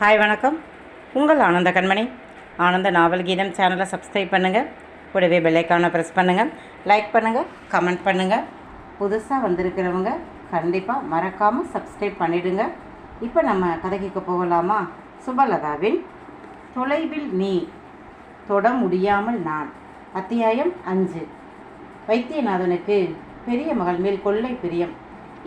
Hi வணக்கம். உங்கள் ஆனந்த கண்மணி. ஆனந்த நாவல் கீதம் சேனலை சப்ஸ்கிரைப் பண்ணுங்கள் கூடவே பெல்லைக்கானை ப்ரெஸ் பண்ணுங்கள் லைக் பண்ணுங்கள் கமெண்ட் பண்ணுங்கள் புதுசாக வந்திருக்கிறவங்க கண்டிப்பாக மறக்காமல் சப்ஸ்கிரைப் பண்ணிவிடுங்க இப்போ நம்ம கதைக்கு போகலாமா? சுபலதாவின் தொலைவில் நீ தொட முடியாமல் நான். அத்தியாயம் அஞ்சு. வைத்தியநாதனுக்கு பெரிய மகள் மேல் கொள்ளை பிரியம்.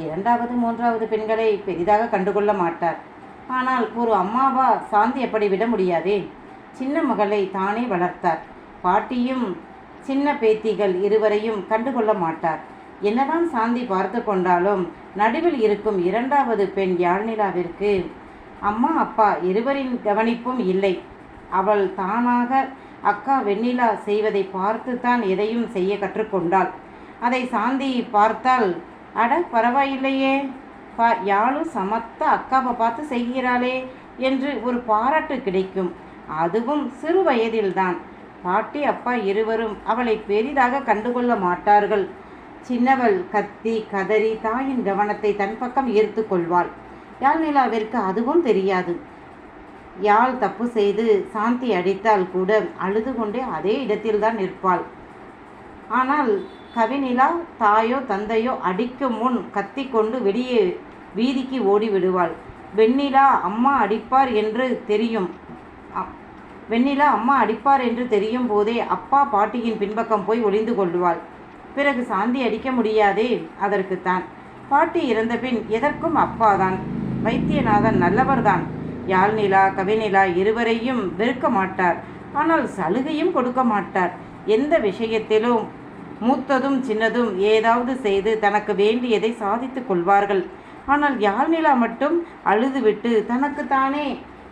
இரண்டாவது மூன்றாவது பெண்களை பெரிதாக கண்டுகொள்ள மாட்டார். ஆனால் ஒரு அம்மாவா சாந்தி அப்படி விட முடியாதே? சின்ன மகளை தானே வளர்த்தார். பாட்டியும் சின்ன பேத்திகள் இருவரையும் கண்டுகொள்ள மாட்டார். என்னதான் சாந்தி பார்த்து கொண்டாலும் நடுவில் இருக்கும் இரண்டாவது பெண் யாழ்நிலாவிற்கு அம்மா அப்பா இருவரின் கவனிப்பும் இல்லை. அவள் தானாக அக்கா வெண்ணிலா செய்வதை பார்த்து தான் எதையும் செய்ய கற்றுக்கொண்டாள். அதை சாந்தி பார்த்தால் அட பரவாயில்லையே. பார் யாழும் சமத்த அக்காவை பார்த்து செய்கிறாளே என்று ஒரு பாராட்டு கிடைக்கும். அதுவும் சிறு வயதில்தான். பாட்டி அப்பா இருவரும் அவளை பெரிதாக கண்டுகொள்ள மாட்டார்கள். சின்னவள் கத்தி கதறி தாயின் கவனத்தை தன் பக்கம் ஈர்த்து கொள்வாள். யாழ்நிலாவிற்கு அதுவும் தெரியாது. யாழ் தப்பு செய்து சாந்தி அடித்தால் கூட அழுது கொண்டே அதே இடத்தில்தான் நிற்பாள். ஆனால் கவினிலா தாயோ தந்தையோ அடிக்கும் முன் கத்தி கொண்டு வெளியே வீதிக்கு ஓடி விடுவாள் வெண்ணிலா அம்மா அடிப்பார் என்று தெரியும். வெண்ணிலா அம்மா அடிப்பார் என்று தெரியும் போதே அப்பா பாட்டியின் பின்பக்கம் போய் ஒளிந்து கொள்வாள். பிறகு சாந்தி அடிக்க முடியாதே அதற்குத்தான் பாட்டி இறந்த பின் எதற்கும் அப்பாதான். வைத்தியநாதன் நல்லவர்தான். யாழ்நிலா கவிநிலா இருவரையும் வெறுக்க மாட்டார். ஆனால் சலுகையும் கொடுக்க மாட்டார். எந்த விஷயத்திலும் மூத்ததும் சின்னதும் ஏதாவது செய்து தனக்கு வேண்டியதை சாதித்துக் கொள்வார்கள். ஆனால் யாழ்நிலா மட்டும் அழுதுவிட்டு தனக்குத்தானே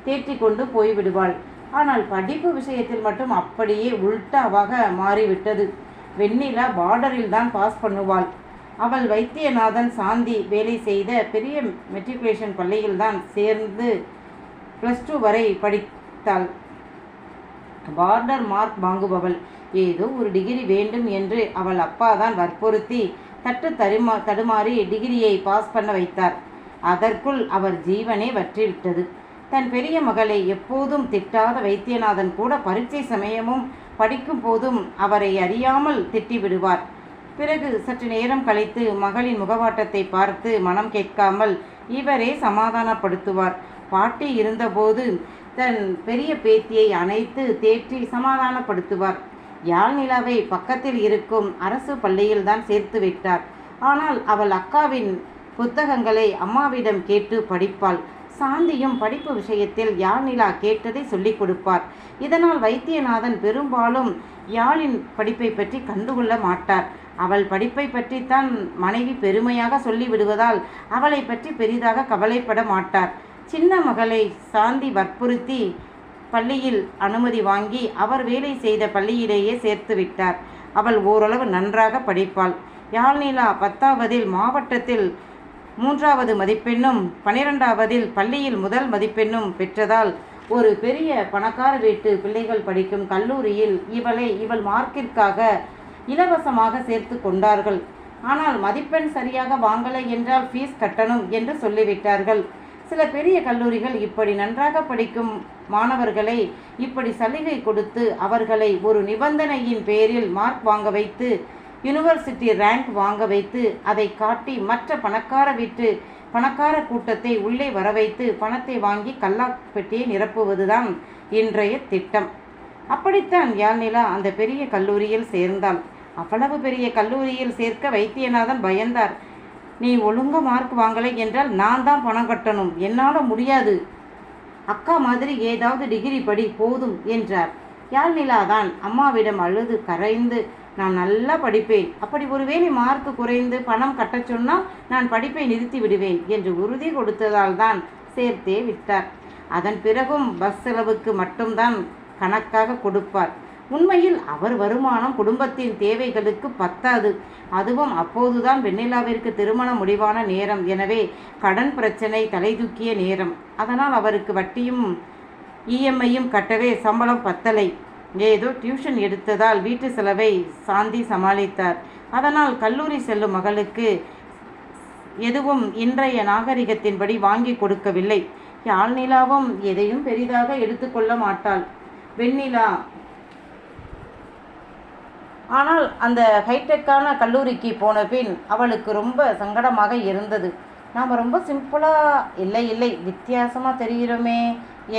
தேற்றி கொண்டு போய்விடுவாள். ஆனால் படிப்பு விஷயத்தில் மட்டும் அப்படியே உல்டாவாக மாறிவிட்டது. வெண்ணிலா பார்டரில் தான் பாஸ் பண்ணுவாள். அவள் வைத்தியநாதன் சாந்தி வேலை செய்த பெரிய மெட்ரிகுலேஷன் பள்ளியில் தான் சேர்ந்து ப்ளஸ் டூ வரை படித்தாள். பார்டர் மார்க் வாங்குபவள். ஏதோ ஒரு டிகிரி வேண்டும் என்று அவள் அப்பா தான் வற்புறுத்தி தட்டு தருமா தடுமாறி டிகிரியை பாஸ் பண்ண வைத்தார். அதற்குள் அவர் ஜீவனே வற்றிவிட்டது. தன் பெரிய மகளை எப்போதும் திட்டாத வைத்தியநாதன் கூட பரீட்சை சமயமும் படிக்கும் போதும் அவரை அறியாமல் திட்டி விடுவார். பிறகு சற்று நேரம் கழித்து மகளின் முகவாட்டத்தை பார்த்து மனம் கேட்காமல் இவரே சமாதானப்படுத்துவார். பாட்டி இருந்தபோது தன் பெரிய பேத்தியை அணைத்து தேற்றி சமாதானப்படுத்துவார். யாழ்நிலாவை பக்கத்தில் இருக்கும் அரசு பள்ளியில்தான் சேர்த்து விட்டார். ஆனால் அவள் அக்காவின் புத்தகங்களை அம்மாவிடம் கேட்டு படிப்பாள். சாந்தியும் படிப்பு விஷயத்தில் யாழ்நிலா கேட்டதை சொல்லிக் கொடுப்பார். இதனால் வைத்தியநாதன் பெரும்பாலும் யாழின் படிப்பை பற்றி கண்டுகொள்ள மாட்டார். அவள் படிப்பை பற்றித்தான் மனைவி பெருமையாக சொல்லிவிடுவதால் அவளை பற்றி பெரிதாக கவலைப்பட மாட்டார். சின்ன மகளை சாந்தி வற்புறுத்தி பள்ளியில் அனுமதி வாங்கி அவர் வேலை செய்த பள்ளியிலேயே சேர்த்து விட்டார். அவள் ஓரளவு நன்றாக படிப்பாள். யாழ்நிலா பத்தாவதில் மாவட்டத்தில் மூன்றாவது மதிப்பெண்ணும் பனிரெண்டாவதில் பள்ளியில் முதல் மதிப்பெண்ணும் பெற்றதால் ஒரு பெரிய பணக்கார வீட்டு பிள்ளைகள் படிக்கும் கல்லூரியில் இவளை இவள் மார்க்கிற்காக இலவசமாக சேர்த்து கொண்டார்கள். ஆனால் மதிப்பெண் சரியாக வாங்கலை என்றால் ஃபீஸ் கட்டணும் என்று சொல்லிவிட்டார்கள். சில பெரிய கல்லூரிகள் இப்படி நன்றாக படிக்கும் மாணவர்களை இப்படி சலுகை கொடுத்து அவர்களை ஒரு நிபந்தனையின் பேரில் மார்க் வாங்க வைத்து யூனிவர்சிட்டி ரேங்க் வாங்க வைத்து அதை காட்டி மற்ற பணக்கார வீட்டு பணக்கார கூட்டத்தை உள்ளே வர வைத்து பணத்தை வாங்கி கல்லாப்பெட்டியை நிரப்புவதுதான் இன்றைய திட்டம். அப்படித்தான் யாழ்நிலா அந்த பெரிய கல்லூரியில் சேர்ந்தாள். அவ்வளவு பெரிய கல்லூரியில் சேர்க்க வைத்தியநாதன் பயந்தார். நீ ஒழுங்காக மார்க் வாங்கலை என்றால் நான் தான் பணம் கட்டணும். என்னால் முடியாது. அக்கா மாதிரி ஏதாவது டிகிரி படி போதும் என்றார். யாழ்நிலா தான் அம்மாவிடம் அழுது கரைந்து நான் நல்லா படிப்பேன். அப்படி ஒருவேளை மார்க் குறைந்து பணம் கட்டச் சொன்னால் நான் படிப்பை நிறுத்தி விடுவேன் என்று உறுதி கொடுத்ததால் தான் சேர்த்தே விட்டார். அதன் பிறகும் பஸ் செலவுக்கு மட்டும்தான் கணக்காக கொடுப்பார். உண்மையில் அவர் வருமானம் குடும்பத்தின் தேவைகளுக்கு பத்தாது. அதுவும் அப்போதுதான் வெண்ணிலாவிற்கு திருமணம் முடிவான நேரம். எனவே கடன் பிரச்சனை தலை தூக்கிய நேரம். அதனால் அவருக்கு வட்டியும் இஎம்ஐயும் கட்டவே சம்பளம் பத்தலை. ஏதோ டியூஷன் எடுத்ததால் வீட்டு செலவை சாந்தி சமாளித்தார். அதனால் கல்லூரி செல்லும் மகளுக்கு எதுவும் இன்றைய நாகரிகத்தின்படி வாங்கி கொடுக்கவில்லை. யாழ்நிலாவும் எதையும் பெரிதாக எடுத்துக்கொள்ள மாட்டாள். வெண்ணிலா ஆனால் அந்த ஹைடெக்கான கல்லூரிக்கு போன பின் அவளுக்கு ரொம்ப சங்கடமாக இருந்தது. நாம் ரொம்ப சிம்பிளாக இல்லை இல்லை வித்தியாசமாக தெரிகிறோமே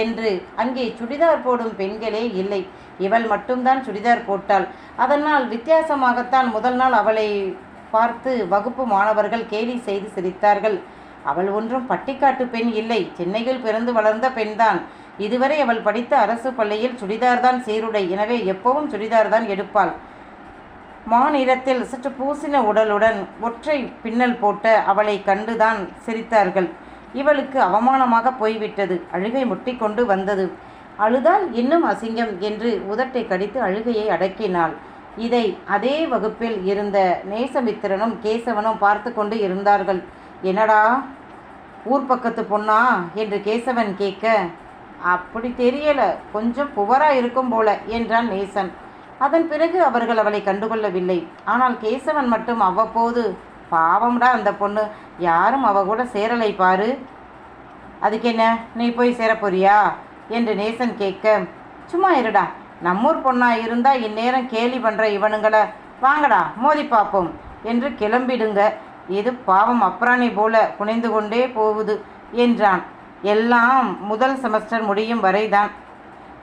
என்று. அங்கே சுடிதார் போடும் பெண்களே இல்லை. இவள் மட்டும்தான் சுடிதார் போட்டாள். அதனால் வித்தியாசமாகத்தான் முதல் நாள் அவளை பார்த்து வகுப்பு மாணவர்கள் கேலி செய்து சிரித்தார்கள். அவள் ஒன்றும் பட்டிக்காட்டு பெண் இல்லை. சென்னையில் பிறந்து வளர்ந்த பெண்தான். இதுவரை அவள் படித்த அரசு பள்ளியில் சுடிதார் தான் சீருடை. எனவே எப்பவும் சுடிதார் தான் எடுப்பாள். மாநிலத்தில் சற்று பூசின உடலுடன் ஒற்றை பின்னல் போட்ட அவளை கண்டுதான் சிரித்தார்கள். இவளுக்கு அவமானமாக போய்விட்டது. அழுகை முட்டிக்கொண்டு வந்தது. அழுதால் இன்னும் அசிங்கம் என்று உதட்டை கடித்து அழுகையை அடக்கினாள். இதை அதே வகுப்பில் இருந்த நேசமித்திரனும் கேசவனும் பார்த்து கொண்டு இருந்தார்கள். என்னடா ஊர் பக்கத்து பொண்ணா? என்று கேசவன் கேட்க அப்படி தெரியல. கொஞ்சம் புவராக இருக்கும் போல என்றான் நேசன். அதன் பிறகு அவர்கள் அவளை கண்டுகொள்ளவில்லை. ஆனால் கேசவன் மட்டும் அவ்வப்போது பாவம்டா அந்த பொண்ணு யாரும் அவ கூட சேரலை பாரு. அதுக்கு என்ன நீ போய் சேரப்போறியா? என்று நேசன் கேட்க சும்மா இருடா. நம்மூர் பொண்ணா இருந்தா இந்நேரம் கேலி பண்ற இவனுங்களை வாங்கடா மோதி பார்ப்போம் என்று கிளம்பிடுங்க. இது பாவம் அப்ராணி போல குனைந்து கொண்டே போகுது என்றான். எல்லாம் முதல் செமஸ்டர் முடியும் வரைதான்.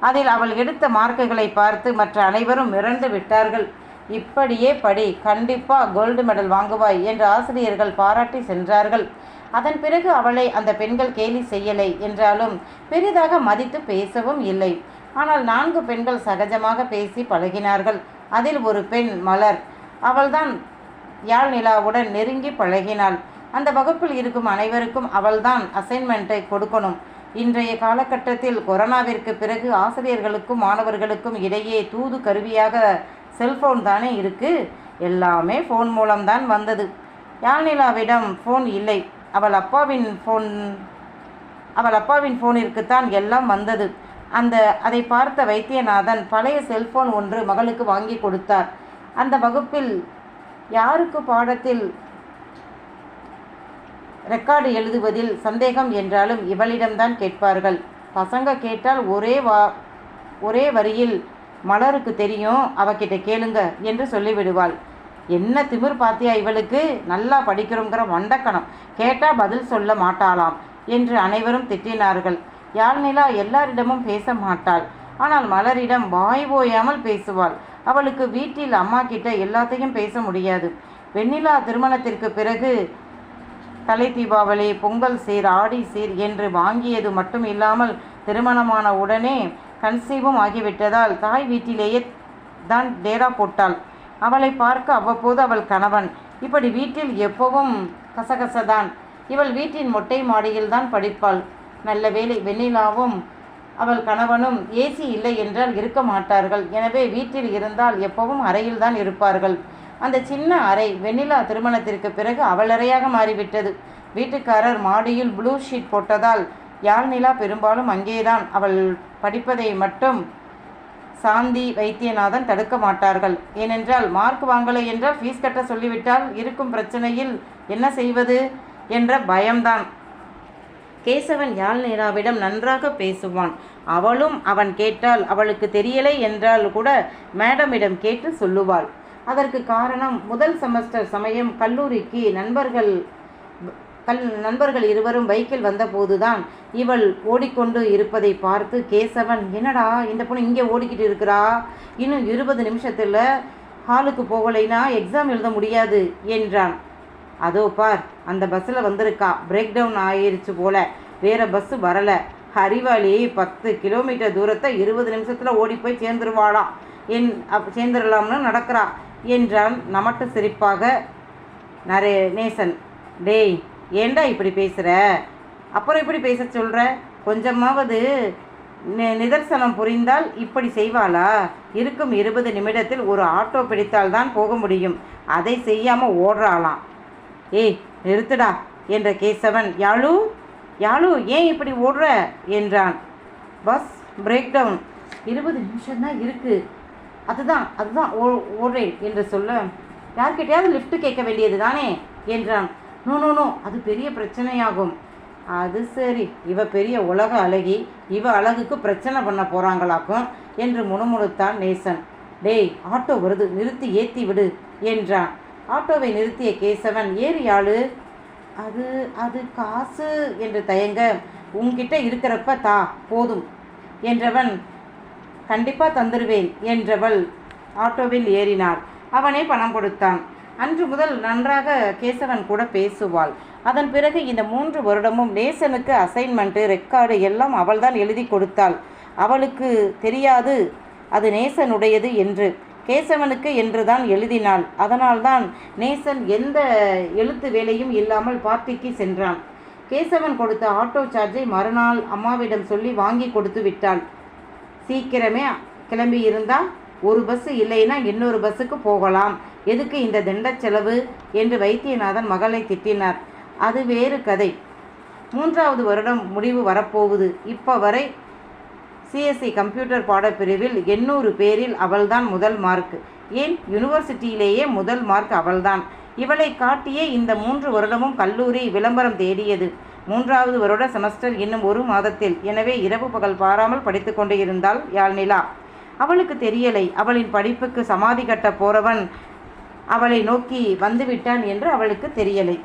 அதில் அவள் எடுத்த மார்க்குகளை பார்த்து மற்ற அனைவரும் மிரண்டு விட்டார்கள். இப்படியே படி கண்டிப்பா கோல்டு மெடல் வாங்குவாய் என்று ஆசிரியர்கள் பாராட்டி சென்றார்கள். அதன் பிறகு அவளை அந்த பெண்கள் கேலி செய்யலை என்றாலும் பெரிதாக மதித்து பேசவும் இல்லை. ஆனால் நான்கு பெண்கள் சகஜமாக பேசி பழகினார்கள். அதில் ஒரு பெண் மலர். அவள்தான் யாழ் நிலாவுடன் நெருங்கி பழகினாள். அந்த வகுப்பில் இருக்கும் அனைவருக்கும் அவள்தான் அசைன்மெண்ட்டை கொடுக்கணும். இன்றைய காலகட்டத்தில் கொரோனாவிற்கு பிறகு ஆசிரியர்களுக்கும் மாணவர்களுக்கும் இடையே தூது கருவியாக செல்ஃபோன் தானே இருக்குது எல்லாமே ஃபோன் மூலம்தான் வந்தது. யாழ்நிலாவிடம் ஃபோன் இல்லை. அவள் அப்பாவின் ஃபோன் அவள் அப்பாவின் ஃபோனிற்குத்தான் எல்லாம் வந்தது. அந்த அதை பார்த்த வைத்தியநாதன் பழைய செல்போன் ஒன்று மகளுக்கு வாங்கி கொடுத்தார். அந்த வகுப்பில் யாருக்கு பாடத்தில் ரெக்கார்டு எழுதுவதில் சந்தேகம் என்றாலும் இவளிடம்தான் கேட்பார்கள். பசங்க கேட்டால் ஒரே வா ஒரே வரியில் மலருக்கு தெரியும் அவகிட்ட கேளுங்க என்று சொல்லிவிடுவாள். என்ன திமிர் பாத்தியா இவளுக்கு? நல்லா படிக்கிறோங்கிற வண்டக்கணம் கேட்டால் பதில் சொல்ல மாட்டாளாம் என்று அனைவரும் திட்டினார்கள். யாழ்நிலா எல்லாரிடமும் பேச மாட்டாள். ஆனால் மலரிடம் வாய் ஓயாமல் பேசுவாள். அவளுக்கு வீட்டில் அம்மா கிட்ட எல்லாத்தையும் பேச முடியாது. வெண்ணிலா திருமணத்திற்கு பிறகு கலை தீபாவளி பொங்கல் சீர் ஆடி சீர் என்று வாங்கியது மட்டும் இல்லாமல் திருமணமான உடனே கன்சீவும் ஆகிவிட்டதால் தாய் வீட்டிலேயே தான் டேரா போட்டாள். அவளை பார்க்க அவ்வப்போது அவள் கணவன். இப்படி வீட்டில் எப்பவும் கசகசதான். இவள் வீட்டின் மொட்டை மாடியில் தான் படிப்பாள். நல்ல வேளை வெண்ணிலாவும் அவள் கணவனும் ஏசி இல்லை என்றால் இருக்க மாட்டார்கள். எனவே வீட்டில் இருந்தால் எப்பவும் அறையில் தான் இருப்பார்கள். அந்த சின்ன அறை வெண்ணிலா திருமணத்திற்கு பிறகு அவளறையாக மாறிவிட்டது. வீட்டுக்காரர் மாடியில் ப்ளூ ஷீட் போட்டதால் யாழ்நிலா பெரும்பாலும் அங்கேதான். அவள் படிப்பதை மட்டும் சாந்தி வைத்தியநாதன் தடுக்க மாட்டார்கள். ஏனென்றால் மார்க் வாங்கலை என்றால் ஃபீஸ் கட்ட சொல்லிவிட்டால் இருக்கும் பிரச்சனையில் என்ன செய்வது என்ற பயம்தான். கேசவன் யாழ்நிலாவிடம் நன்றாக பேசுவான். அவளும் அவன் கேட்டால் அவளுக்கு தெரியலை என்றால் கூட மேடமிடம் கேட்டு சொல்லுவாள். அதற்கு காரணம் முதல் செமஸ்டர் சமயம் கல்லூரிக்கு நண்பர்கள் கல் நண்பர்கள் இருவரும் பைக்கில் வந்தபோதுதான் இவள் ஓடிக்கொண்டு இருப்பதை பார்த்து கேசவன் என்னடா இந்த பொண்ணு இங்கே ஓடிக்கிட்டு இருக்கிறா? இன்னும் இருபது நிமிஷத்தில் ஹாலுக்கு போகலைனா எக்ஸாம் எழுத முடியாது என்றான். அதோ பார் அந்த பஸ்ஸில் வந்திருக்கா. பிரேக் டவுன் ஆயிடுச்சு போல. வேற பஸ்ஸு வரலை. அறிவாளி பத்து கிலோமீட்டர் தூரத்தை இருபது நிமிஷத்தில் ஓடி போய் சேர்ந்துருவாளாம். என் அப் சேர்ந்துடலாம்னு நடக்கிறா என்றான் நமட்டு சிரிப்பாக நரே நேசன். டேய் ஏன்டா இப்படி பேசுகிற அப்புறம் இப்படி பேச சொல்கிற கொஞ்சமாவது நிதர்சனம் புரிந்தால் இப்படி செய்வாளா? இருக்கும் இருபது நிமிடத்தில் ஒரு ஆட்டோ பிடித்தால் தான் போக முடியும். அதை செய்யாமல் ஓடுறாளாம். ஏய் நிறுத்துடா என்ற கேசவன். யாழு? யாழு ஏன் இப்படி ஓடுற? என்றான். Bus breakdown. இருபது நிமிஷம்தான் இருக்குது அதுதான் அதுதான் ஓ ஓடுறேன் என்று சொல்ல யார்கிட்டையாவது லிஃப்ட் கேட்க வேண்டியது தானே? என்றான். நோ நோ நோ அது பெரிய பிரச்சனையாகும். அது சரி இவ பெரிய உலக அழகி இவ அழகுக்கு பிரச்சனை பண்ண போகிறாங்களாக்கும் என்று முணுமுணுத்தான் நேசன். டேய் ஆட்டோ வருது நிறுத்தி ஏற்றி விடு என்றான். ஆட்டோவை நிறுத்திய கேசவன் ஏறி ஆளு. அது அது காசு என்று தயங்க உன்கிட்ட இருக்கிறப்ப தா போதும் என்றவன் கண்டிப்பாக தந்துடுவேன் என்றவள் ஆட்டோவில் ஏறினாள். அவனே பணம் கொடுத்தான். அன்று முதல் நன்றாக கேசவன் கூட பேசுவாள். அதன் பிறகு இந்த மூன்று வருடமும் நேசனுக்கு அசைன்மெண்ட்டு ரெக்கார்டு எல்லாம் அவள்தான் எழுதி கொடுத்தாள். அவளுக்கு தெரியாது அது நேசனுடையது என்று. கேசவனுக்கு என்றுதான் எழுதினாள். அதனால்தான் நேசன் எந்த எழுத்து வேலையும் இல்லாமல் பார்ட்டிக்கு சென்றான். கேசவன் கொடுத்த ஆட்டோ சார்ஜை மறுநாள் அம்மாவிடம் சொல்லி வாங்கி கொடுத்து விட்டாள். சீக்கிரமே கிளம்பி இருந்தால் ஒரு பஸ்ஸு இல்லைன்னா இன்னொரு பஸ்ஸுக்கு போகலாம். எதுக்கு இந்த திண்ட செலவு? என்று வைத்தியநாதன் மகளை திட்டினார். அது வேறு கதை. மூன்றாவது வருடம் முடிவு வரப்போகுது. இப்போ வரை சிஎஸ்சி கம்ப்யூட்டர் பாடப்பிரிவில் எண்ணூறு பேரில் அவள்தான் முதல் மார்க் ஏன்? யூனிவர்சிட்டியிலேயே முதல் மார்க் அவள்தான். இவளை காட்டியே இந்த மூன்று வருடமும் கல்லூரி விளம்பரம் தேடியது. மூன்றாவது வருட செமஸ்டர் இன்னும் ஒரு மாதத்தில். எனவே இரவு பகல் பாராமல் படித்து கொண்டு இருந்தாள் யாழ்நிலா. அவளுக்கு தெரியலை. அவளின் படிப்புக்கு சமாதி கட்ட போறவன் அவளை நோக்கி வந்துவிட்டான் என்று அவளுக்கு தெரியலை.